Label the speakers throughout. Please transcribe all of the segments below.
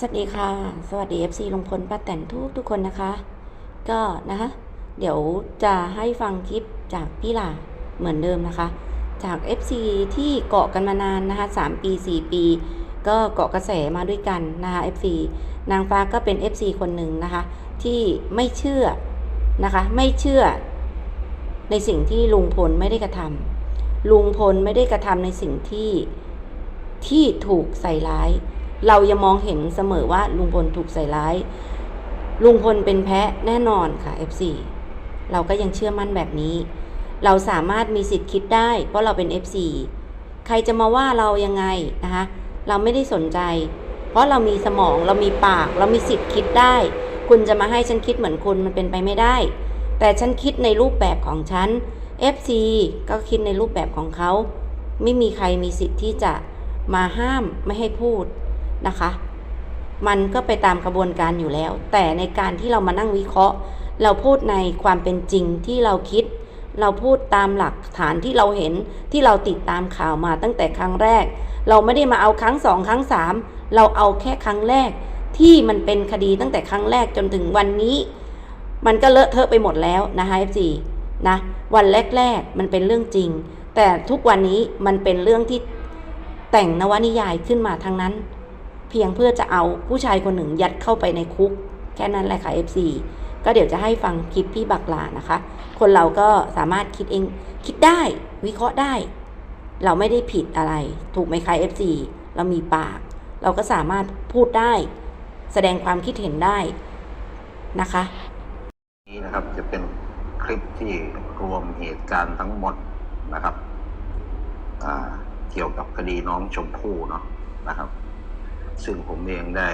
Speaker 1: สวัสดีค่ะ สวัสดี FC ลุงพลป้าแตนทุกทุกคนนะคะ ก็นะคะเดี๋ยวจะให้ฟังคลิปจากพี่หลาเหมือนเดิมนะคะ จาก FC ที่เกาะกันมานานนะคะ3ปี 4 ปี ก็เกาะกระแสมาด้วยกันนะคะ FC นางฟ้าก็เป็น FC คนหนึ่งนะคะ ที่ไม่เชื่อนะคะ ไม่เชื่อ ในสิ่งที่ลุงพลไม่ได้กระทำลุงพลไม่ได้กระทำในสิ่งที่ที่ถูกใส่ร้าย เรายังมองเห็นเสมอว่าลุงพลถูกใส่ร้าย ลุงพลเป็นแพ้แน่นอนค่ะ F4 เราก็ยังเชื่อมั่นแบบนี้ เราสามารถมีสิทธิ์คิดได้ เพราะเราเป็น F4 ใครจะมาว่าเรายังไงนะคะ เราไม่ได้สนใจ เพราะเรามีสมองเรามีปาก เรามีสิทธิ์คิดได้ คุณจะมาให้ฉันคิดเหมือนคุณมันเป็นไปไม่ได้ แต่ฉันคิดในรูปแบบของฉัน FC ก็คิดในรูปแบบของเขา ไม่มีใครมีสิทธิ์ที่จะมาห้ามไม่ให้พูด นะคะ มันก็ไปตามกระบวนการอยู่แล้ว แต่ในการที่เรามานั่งวิเคราะห์ เราพูดในความเป็นจริงที่เราคิด เราพูดตามหลักฐานที่เราเห็นที่เราติดตามข่าวมาตั้งแต่ครั้งแรก เราไม่ได้มาเอาครั้งสองครั้งสามเราเอาแค่ครั้งแรก ที่มันเป็นคดีตั้งแต่ครั้งแรกจนถึงวันนี้ มันก็เลอะเทอะไปหมดแล้วนะคะ F4 นะวันแรกๆมันเป็นเรื่องจริง แต่ทุกวันนี้มันเป็นเรื่องที่แต่งนวนิยายขึ้นมาทั้งนั้น พียงเพื่อจะเอาผู้ชายคนหนึ่งยัดเข้าไปในคุก แค่นั้นแหละค่ะ F4 ก็เดี๋ยวจะให้ฟังคลิปพี่บักลานะคะ คนเราก็สามารถคิดเองคิดได้วิเคราะห์ได้ เราไม่ได้ผิดอะไร ถูกไหมคะ F4 เรามีปาก เราก็สามารถพูดได้ แสดงความคิดเห็นได้นะคะ
Speaker 2: นี้นะครับจะเป็นคลิปที่รวมเหตุการณ์ทั้งหมดนะครับเกี่ยวกับคดีน้องชมพู่เนาะนะครับ ซึ่งผมเองได้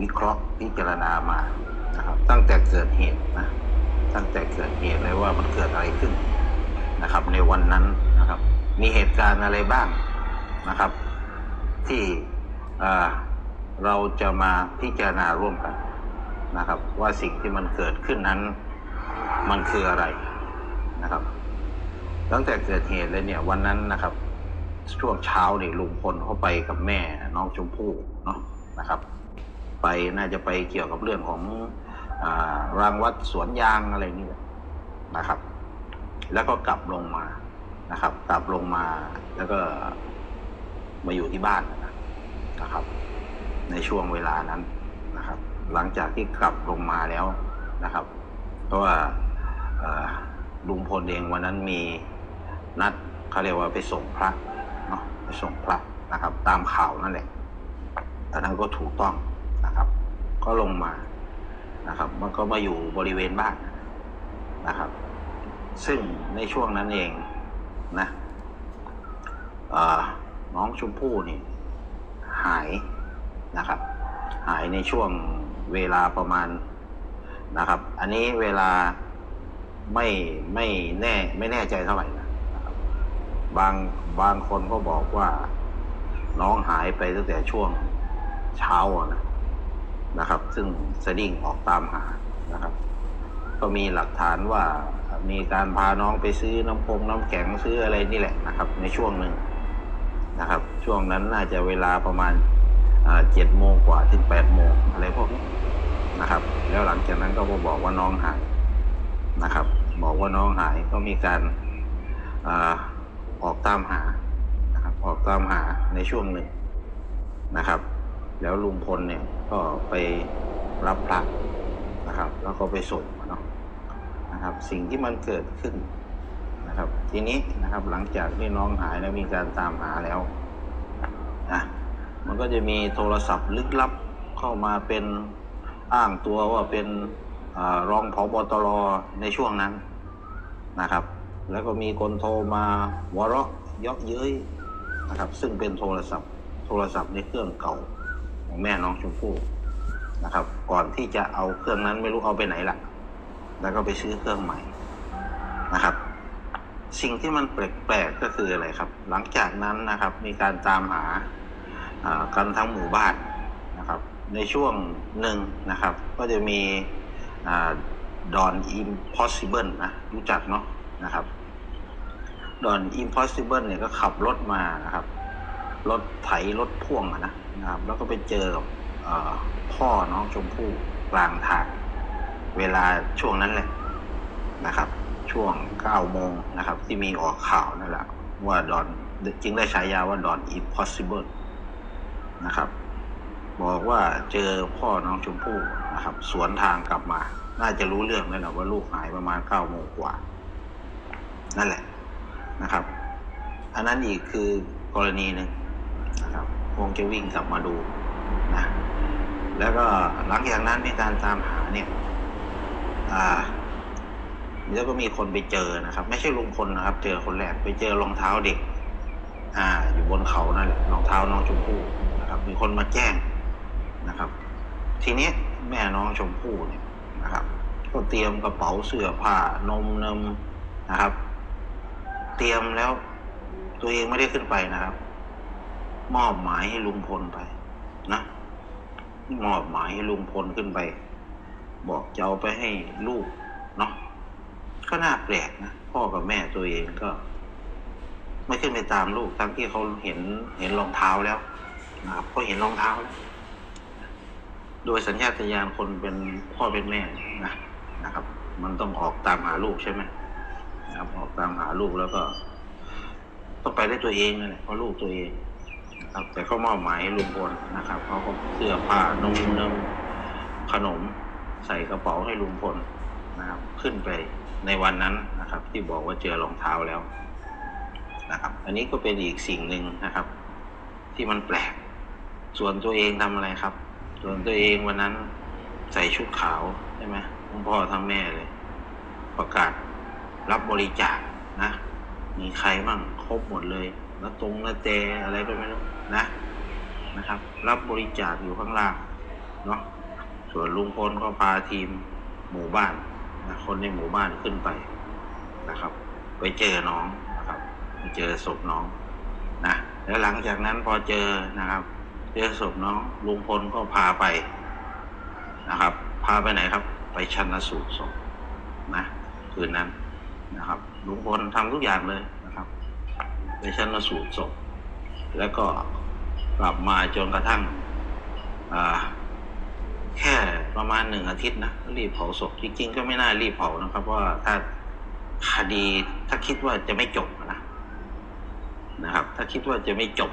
Speaker 2: วิเคราะห์พิจารณามานะครับ ตั้งแต่เกิดเหตุนะตั้งแต่เกิดเหตุเลยว่ามันเกิดอะไรขึ้นนะครับ ในวันนั้นนะครับ มีเหตุการณ์อะไรบ้างนะครับ ที่เราจะมาพิจารณาร่วมกันนะครับ ว่าสิ่งที่มันเกิดขึ้นนั้นมันคืออะไรนะครับ ตั้งแต่เกิดเหตุเลยเนี่ยวันนั้นนะครับ ช่วงเช้าเนี่ยลุงพลเขาไปกับแม่น้องชมพู่เนาะนะครับ ไปน่าจะไปเกี่ยวกับเรื่องของอรางวัดสวนยางอะไรนี่นะครับ แล้วก็กลับลงมานะครับ กลับลงมาแล้วก็มาอยู่ที่บ้านนะครับ ในช่วงเวลานั้นนะครับ หลังจากที่กลับลงมาแล้วนะครับ เพราะว่าลุงพลเองวันนั้นมีนัดเขาเรียกว่าไปส่งพระ ไปส่งพระนะครับ ตามข่าวนั่นแหละแต่นั้นก็ถูกต้องนะครับ ก็ลงมานะครับ มันก็มาอยู่บริเวณบ้านนะครับ ซึ่งในช่วงนั้นเองนะน้องชมพู่นี่หายนะครับ หายในช่วงเวลาประมาณนะครับ อันนี้เวลาไม่ไม่แน่ไม่แน่ใจเท่าไหร่นะ บางบางคนก็บอกว่า น้องหายไปตั้งแต่ช่วงเช้านะนะครับ ซึ่งสดิ้งออกตามหานะครับ ก็มีหลักฐานว่ามีการพาน้องไปซื้อน้ำพงน้ำแข็งซื้ออะไรนี่แหละนะครับ ในช่วงหนึ่งนะครับ ช่วงนั้นน่าจะเวลาประมาณเจ็ดโมงกว่าถึงแปดโมงอะไรพวกนี้นะครับ แล้วหลังจากนั้นก็บอกว่าน้องหายนะครับ บอกว่าน้องหายก็มีการ ออกตามหานะครับ ออกตามหาในช่วงหนึ่งนะครับ แล้วลุงพลเนี่ยก็ไปรับพระนะครับ แล้วก็ไปส่งเนาะนะครับ สิ่งที่มันเกิดขึ้นนะครับ ทีนี้นะครับหลังจากที่น้องหายแล้วมีการตามหาแล้วนะมันก็จะมีโทรศัพท์ลึกลับเข้ามาเป็นอ้างตัวว่าเป็นอรองผบตรในช่วงนั้นนะครับ แล้วก็มีคนโทรมาวเราะเยาะเย้ยนะครับ ซึ่งเป็นโทรศัพท์ โทรศัพท์ในเครื่องเก่าของแม่น้องชมพู่นะครับ ก่อนที่จะเอาเครื่องนั้นไม่รู้เอาไปไหนละแล้วก็ไปซื้อเครื่องใหม่นะครับ สิ่งที่มันแปลกๆก็คืออะไรครับ หลังจากนั้นนะครับ มีการตามหากันทั้งหมู่บ้านนะครับ ในช่วงหนึ่งนะครับ ก็จะมีดอนอิมพอสิเบิลนะรู้จักเนาะ นะครับดอนอิมพอสิเบิลเนี่ยก็ขับรถมานะครับ รถไถรถพ่วงอะนะนะครับ แล้วก็ไปเจอกับพ่อน้องชมพู่กลางทาง เวลาช่วงนั้นแหละนะครับ ช่วงเก้าโมงนะครับ ที่มีออกข่าวนั่นแหละว่าดอนจึงได้ฉายาว่าดอน impossible นะครับ บอกว่าเจอพ่อน้องชมพู่นะครับ สวนทางกลับมา น่าจะรู้เรื่องแล้วแหละว่าลูกหายประมาณเก้าโมงกว่า นั่นแหละนะครับ อันนั้นอีกคือกรณีหนึ่งนะครับคงจะวิ่งกลับมาดูนะแล้วก็หลังจากนั้นในการตามหาเนี่ยอ่าแล้วก็มีคนไปเจอนะครับ ไม่ใช่ลุงพลนะครับ เจอคนแรกไปเจอรองเท้าเด็ก อ่า อยู่บนเขานั่นแหละรองเท้าน้องชมพู่นะครับ มีคนมาแจ้งนะครับ ทีนี้แม่น้องชมพู่เนี่ยนะครับ ก็เตรียมกระเป๋าเสื้อผ้านมนมนะครับ เตรียมแล้ว ตัวเองไม่ได้ขึ้นไปนะครับ มอบหมายให้ลุงพลไป นะมอบหมายให้ลุงพลขึ้นไป บอกจะเอาไปให้ลูกเนาะก็น่าแปลกนะพ่อกับแม่ตัวเองก็ ไม่ขึ้นไปตามลูกทั้งที่เขาเห็นเห็นรองเท้าแล้วนะครับเขาเห็นรองเท้าแล้วโดยสัญชาตญาณคนเป็นพ่อเป็นแม่นะนะครับ มันต้องออกตามหาลูกใช่ไหม นะครับ ออกตามหาลูกแล้วก็ต้องไปได้ตัวเองนั่นแหละเพราะลูกตัวเองนะครับ แต่เขามอบหมายลุงพลนะครับเขาก็เสื้อผ้านมนมขนมใส่กระเป๋าให้ลุงพลนะครับ ขึ้นไปในวันนั้นนะครับ ที่บอกว่าเจอรองเท้าแล้วนะครับ อันนี้ก็เป็นอีกสิ่งหนึ่งนะครับ ที่มันแปลก ส่วนตัวเองทำอะไรครับ ส่วนตัวเองวันนั้นใส่ชุดขาวใช่ไหมทั้งพ่อทั้งแม่เลย ประกาศ รับบริจาคนะ มีใครบ้างครบหมดเลยแล้วตรงแล้วเจอะไรก็ไม่รู้นะนะครับ รับบริจาคอยู่ข้างล่างเนาะส่วนลุงพลก็พาทีมหมู่บ้านนะคนในหมู่บ้านขึ้นไปนะครับ ไปเจอน้องนะครับไปเจอศพน้องนะแล้วหลังจากนั้นพอเจอนะครับ เจอศพน้องลุงพลก็พาไปนะครับ พาไปไหนครับ ไปชันสูตรศพนะคืนนั้น นะครับลุงพลทำทุกอย่างเลยนะครับไปชันสูตรศพแล้วก็กลับมาจนกระทั่งแค่ประมาณหนึ่งอาทิตย์นะรีบเผาศพจริงๆก็ไม่น่ารีบเผานะครับ ว่าถ้าคดีถ้าคิดว่าจะไม่จบนะนะครับ ถ้าคิดว่าจะไม่จบ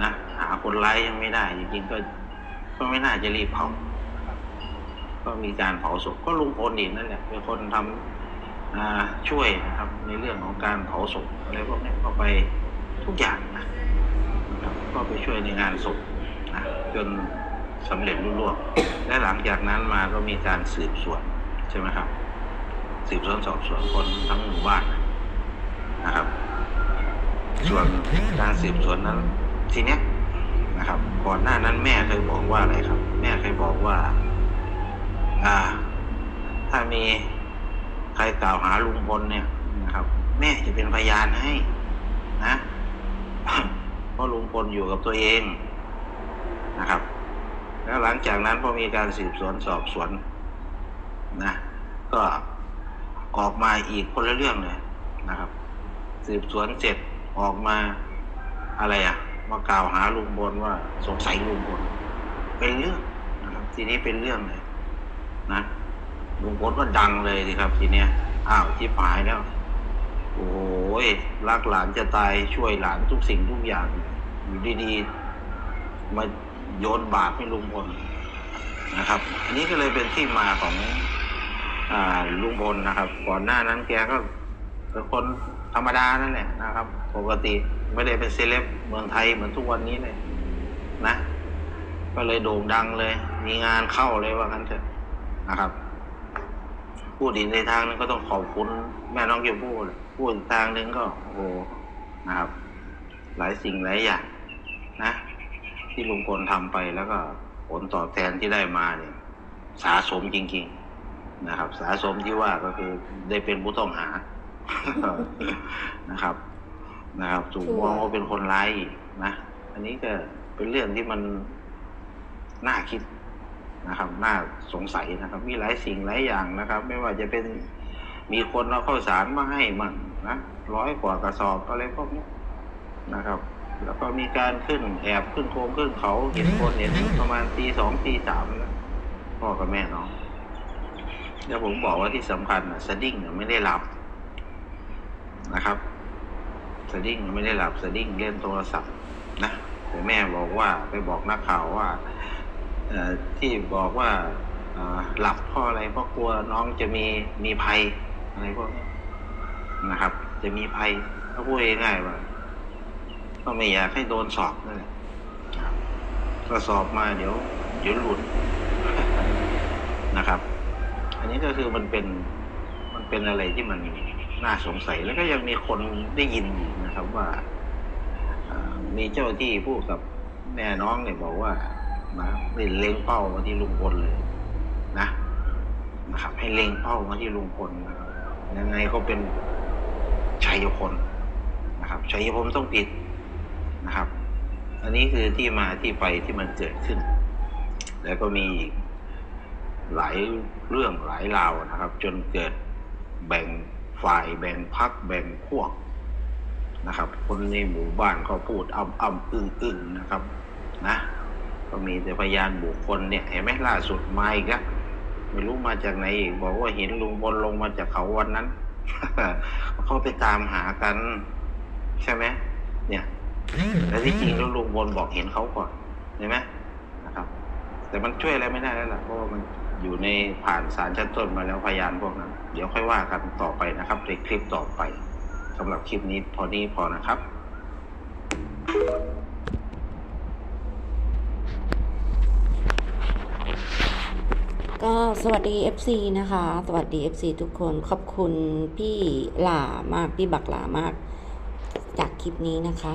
Speaker 2: นะหาคนร้ายยังไม่ได้จริงๆก็ก็ไม่น่าจะรีบเผานะครับก็มีการเผาศพก็ลุงพลเอีกนั่นแหละเป็นคนทำ อ่าช่วยนะครับ ในเรื่องของการเผาศพอะไรพวกนี้ก็ไปทุกอย่างนะนะครับก็ไปช่วยในงานศพนะจนสำเร็จรุ่ร่วงและหลังจากนั้นมาก็มีการสืบสวนใช่ไหมครับ สืบสวนสอบสวนคนทั้งหมู่บ้านนะครับ ส่วนการสืบสวนนั้นทีเนี้ยนะครับ ก่อนหน้านั้นแม่เคยบอกว่าอะไรครับ แม่เคยบอกว่า อ่า ถ้ามี ใครกล่าวหาลุงพลเนี่ยนะครับ แม่จะเป็นพยานให้นะเพราะลุงพลอยู่กับตัวเองนะครับ แล้วหลังจากนั้นพอมีการสืบสวนสอบสวนนะก็ออกมาอีกคนละเรื่องเลยนะครับ สืบสวนเสร็จออกมาอะไรอะมากล่าวหาลุงพลว่าสงสัยลุงพลเป็นเรื่องนะครับ ทีนี้เป็นเรื่องเลยนะ ลุงพลก็ดังเลยสิครับ ทีเนี้ยอ้าวที่หายแล้ว โอ้โหรักหลานจะตายช่วยหลานทุกสิ่งทุกอย่าง อยู่ดีๆมาโยนบาปให้ลุงพลนะครับ อันนี้ก็เลยเป็นที่มาของอ่าลุงพลนะครับ ก่อนหน้านั้นแกก็เป็นคนธรรมดานั่นแหละนะครับ ปกติไม่ได้เป็นเซเลบเมืองไทยเหมือนทุกวันนี้เลยนะ ก็เลยโด่งดังเลย มีงานเข้าเลยว่างั้นเถอะนะครับ พูดอีกในทางนึงก็ต้องขอบคุณแม่น้องเกียวพูดพูดอีกทางนึงก็โอ้โหนะครับ หลายสิ่งหลายอย่างนะ ที่ลุงพลทำไปแล้วก็ผลตอบแทนที่ได้มาเนี่ยสาสมจริง ๆ นะครับสาสมที่ว่าก็คือได้เป็นผู้ต้องหานะครับ นะครับถูกมองว่าเป็นคนร้ายนะอันนี้ก็เป็นเรื่องที่มันน่าคิด นะครับ น่าสงสัยนะครับ มีหลายสิ่งหลายอย่างนะครับ ไม่ว่าจะเป็นมีคนเอาเข้าสารมาให้มั่งนะร้อยกว่ากระสอบอะไรพวกนี้นะครับ แล้วก็มีการขึ้นแอบขึ้นโค้งขึ้นเขาเห็นคนเห็นประมาณตีสองตีสามแล้วพ่อกับแม่น้องแล้วผมบอกว่าที่สำคัญนะสดิ้งเนี่ยไม่ได้หลับนะครับสดิ้งไม่ได้หลับสดิ้งเล่นโทรศัพท์นะแต่แม่บอกว่าไปบอกนักข่าวว่า ที่บอกว่าหลับเพราะอะไรเพราะกลัวน้องจะมีมีภัยอะไรพวกนี้นะครับ จะมีภัยถ้าพูดง่ายว่าก็ไม่อยากให้โดนสอบนั่นแหละก็สอบมาเดี๋ยว เดี๋ยวหลุดนะครับ อันนี้ก็คือมันเป็นมันเป็นอะไรที่มันน่าสงสัยแล้วก็ยังมีคนได้ยินนะครับว่ามีเจ้าที่พูดกับแม่น้องเนี่ยบอกว่า นะให้เล็งเป้ามาที่ลุงพลเลยนะนะครับ ให้เล็งเป้ามาที่ลุงพลนะครับยังไงก็เป็นชัยพลนะครับชัยพลต้องผิดนะครับ อันนี้คือที่มาที่ไปที่มันเกิดขึ้น แล้วก็มีหลายเรื่องหลายราวนะครับ จนเกิดแบ่งฝ่ายแบ่งพักแบ่งพวกนะครับ คนในหมู่บ้านก็พูดอ้ำอ้ำอึ้งอึ้งนะครับ นะ ก็มีแต่พยานบุคคลเนี่ยเห็นไหมล่าสุดมาอีกแล้วไม่รู้มาจากไหนอีกบอกว่าเห็นลุงบนลงมาจากเขาวันนั้นเขาไปตามหากัน ใช่ไหมเนี่ยแต่ที่จริงแล้วลุงบนบอกเห็นเขาก่อนเห็นไหมนะครับ แต่มันช่วยอะไรไม่ได้แล้วล่ะเพราะว่ามันอยู่ในผ่านสารชั้นต้นมาแล้วพยานพวกนั้น เดี๋ยวค่อยว่ากันต่อไปนะครับในคลิปต่อไปสำหรับคลิปนี้พอนี้พอนะครับ
Speaker 1: ก็สวัสดี FC นะคะ สวัสดี FC ทุกคนขอบคุณพี่หล่ามาก พี่บักหล่ามาก จากคลิปนี้นะคะ